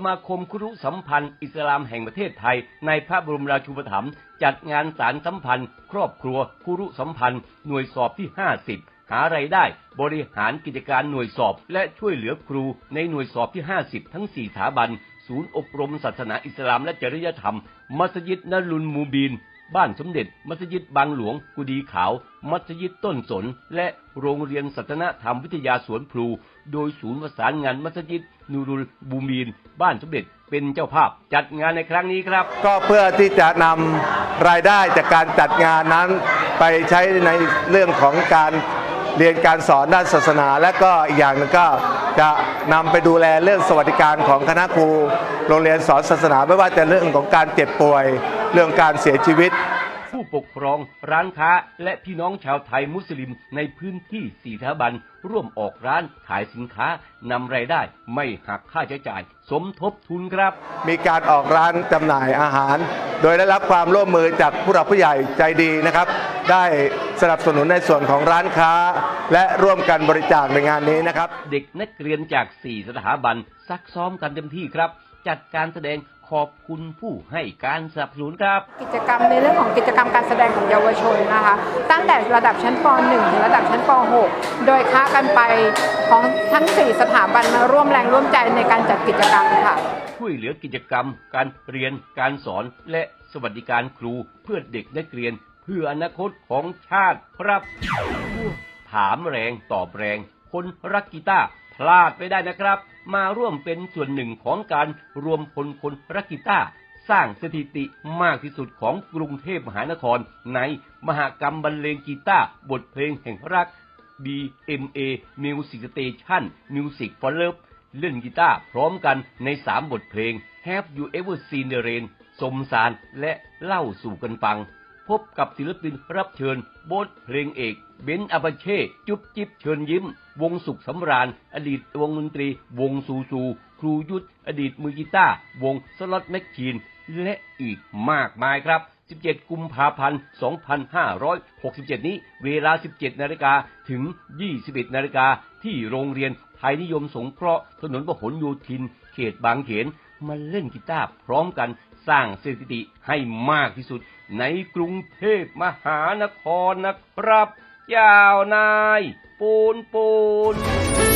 สมาคมครุสัมพันธ์ อิสลามแห่งประเทศไทย ในพระบรมราชูปถัมภ์จัดงานสารสัมพันธ์ ครอบครัวครุสัมพันธ์ หน่วยสอบที่ 50 หาไรายได้ บริหารกิจการหน่วยสอบ และช่วยเหลือครูในหน่วยสอบที่ 50 ทั้ง 4 สถาบัน ศูนย์อบรมศาสนาอิสลามและจริยธรรม มัสยิดนรุนมูบีน บ้านสมเด็จ มัสยิดบางหลวง กุดีขาว มัสยิดต้นสน และโรงเรียนสัตนธรรมวิทยาสวนพลู โดยศูนย์ประสานงานมัสยิด นูรุลบูมีน บ้านสมเด็จเป็นเจ้าภาพจัดงานในครั้งนี้ครับ ก็เพื่อที่จะนำรายได้จากการจัดงานนั้น ไปใช้ในเรื่องของการ เรียนการสอนด้านศาสนา และก็อีกอย่างหนึงก็จะนำไปดูแลเรื่องสวัสดิการของคณะครู โรงเรียนสอนศาสนาไม่ว่าจะเรื่องของการเจ็บป่วย เรื่องการเสียชีวิต ผู้ปกครองร้านค้า และพี่น้องชาวไทยมุสลิมในพื้นที่สี่สถาบัน ร่วมออกร้านขายสินค้านำรายได้ไม่หักค่าใช้จ่าย สมทบทุนครับ มีการออกร้านจำหน่ายอาหาร โดยได้รับความร่วมมือจากผู้หลักผู้ใหญ่ใจดีนะครับ ได้สนับสนุนในส่วนของร้านค้า และร่วมกันบริจาคในงานนี้นะครับ เด็กนักเรียนจาก 4 สถาบันซักซ้อมกันเต็มที่ครับ จัดการแสดงขอบคุณผู้ให้การสนับสนุนครับ กิจกรรมในเรื่องของกิจกรรมการแสดงของเยาวชนนะคะ ตั้งแต่ระดับชั้นป .1 ถึงระดับชั้นป .6 โดยค้ากันไปของทั้ง 4 สถาบันมาร่วมแรงร่วมใจในการจัดกิจกรรมค่ะ ช่วยเหลือกิจกรรม การเรียนการสอนและสวัสดิการครูเพื่อเด็กนักเรียนเพื่ออนาคตของชาติครับ ถามแรงตอบแรง คนรักกีตาร์พลาดไม่ได้นะครับ มาร่วมเป็นส่วนหนึ่งของการรวมพลคนรักกีตาร์สร้างสถิติมากที่สุดของกรุงเทพมหานคร ในมหากรรมบรรเลงกีตาร์บทเพลงแห่งรัก BMA Music Station Music for Love เล่นกีตาร์พร้อมกันใน 3 บทเพลง Have You Ever Seen the Rain สมสารและเล่าสู่กันฟัง พบกับศิลปินรับเชิญ โบทเพลงเอก เบนซ์อาบาเช่ จุ๊บจิ๊บเชิญยิ้ม วงสุขสำราญ อดีตวงดนตรี วงซูซู ครูยุทธ อดีตมือกีตาร์วงสล็อตแมชชีน และอีกมากมายครับ 17 กุมภาพันธ์ 2567 นี้ เวลา 17 นาฬิกาถึง 21 นาฬิกาที่โรงเรียนไทยนิยมสงเคราะห์ถนนพหลโยธิน เขตบางเขนมาเล่นกีตาร์พร้อมกัน สร้างสถิติให้มากที่สุดในกรุงเทพมหานครนะครับยาวนาย ปูนปูน